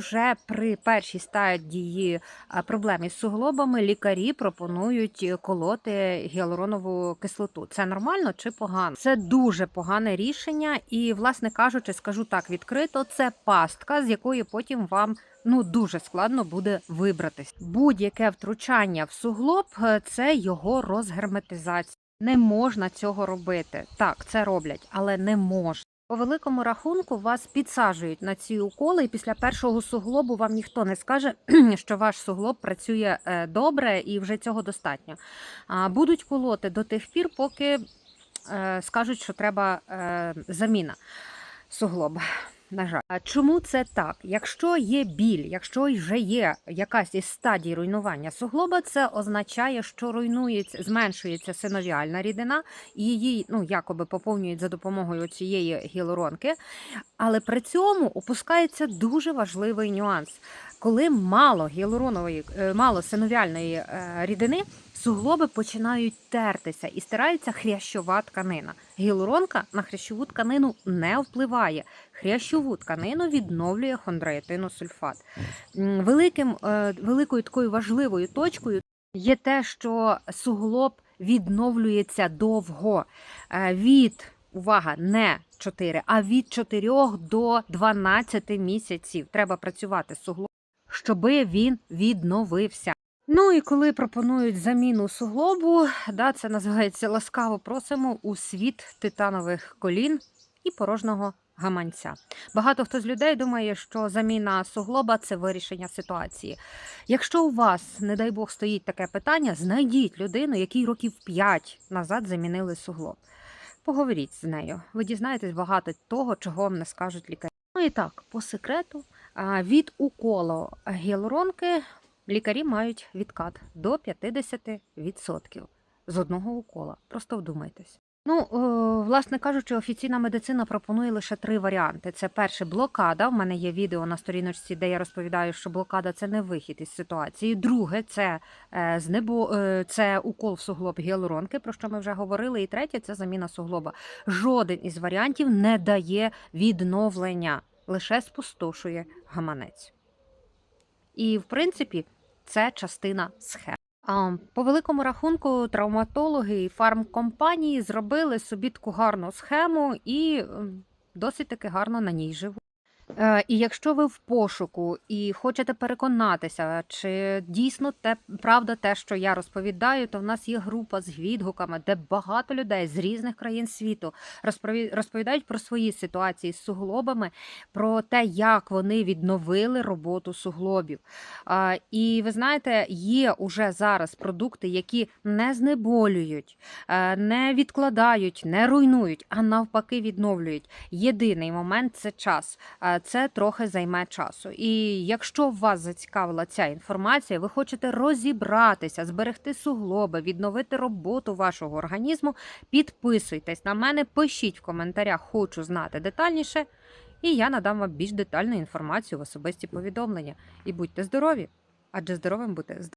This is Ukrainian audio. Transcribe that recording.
вже при першій стадії а, проблем із суглобами лікарі пропонують е, колоти гіалуронову кислоту. Це нормально чи погано? Це дуже погане рішення, і, власне кажучи, скажу так відкрито, це пастка, з якої потім вам. Ну, дуже складно буде вибратись. Будь-яке втручання в суглоб е, це його розгерметизація. Не можна цього робити. Так, це роблять, але не можна. По великому рахунку вас підсаджують на ці уколи, і після першого суглобу вам ніхто не скаже, що ваш суглоб працює е, добре і вже цього достатньо. Будуть колоти до тих пір, поки е, скажуть, що треба е, заміна суглоба. На жаль, а чому це так? Якщо є біль, якщо вже є якась із стадій руйнування суглоба, це означає, що руйнується, зменшується синовіальна рідина, і її ну якоби поповнюють за допомогою цієї гіалуронки. Але при цьому опускається дуже важливий нюанс. Коли мало гіалуронової, е, мало синовіальної е, рідини, суглоби починають тертися і стирається хрящова тканина. Гіалуронка на хрящову тканину не впливає. Хрящову тканину відновлює хондроїтиносульфат. Великим, е, великою такою важливою точкою є те, що суглоб відновлюється довго. Е, Від увага, не 4, а від 4 до 12 місяців треба працювати з суглобом, щоби він відновився. Ну і коли пропонують заміну суглобу, да, це називається ласкаво просимо у світ титанових колін і порожнього гаманця. Багато хто з людей думає, що заміна суглоба це вирішення ситуації. Якщо у вас, не дай Бог, стоїть таке питання, знайдіть людину, якій років 5 назад замінили суглоб. Поговоріть з нею. Ви дізнаєтесь багато того, чого вам не скажуть лікарі. Ну і так, по секрету, від уколу гіалуронки лікарі мають відкат до 50% з одного укола. Просто вдумайтесь. Ну, е, власне кажучи, офіційна медицина пропонує лише три варіанти. Це перше блокада. У мене є відео на сторіночці, де я розповідаю, що блокада це не вихід із ситуації. Друге, це е, знебо, е, це укол в суглоб гіалуронки, про що ми вже говорили. І третє це заміна суглоба. Жоден із варіантів не дає відновлення, лише спустошує гаманець. І, в принципі, це частина схеми. По великому рахунку, травматологи і фармкомпанії зробили собі таку гарну схему і досить таки гарно на ній живуть. Е, І якщо ви в пошуку і хочете переконатися, чи дійсно те правда те, що я розповідаю, то в нас є група з відгуками, де багато людей з різних країн світу розпові- розповідають про свої ситуації з суглобами, про те, як вони відновили роботу суглобів. І ви знаєте, є уже зараз продукти, які не знеболюють, е, не відкладають, не руйнують, а навпаки відновлюють. Єдиний момент це час. Це трохи займе часу. І якщо вас зацікавила ця інформація, ви хочете розібратися, зберегти суглоби, відновити роботу вашого організму, підписуйтесь на мене, пишіть в коментарях, хочу знати детальніше, і я надам вам більш детальну інформацію в особисті повідомлення. І будьте здорові, адже здоровим бути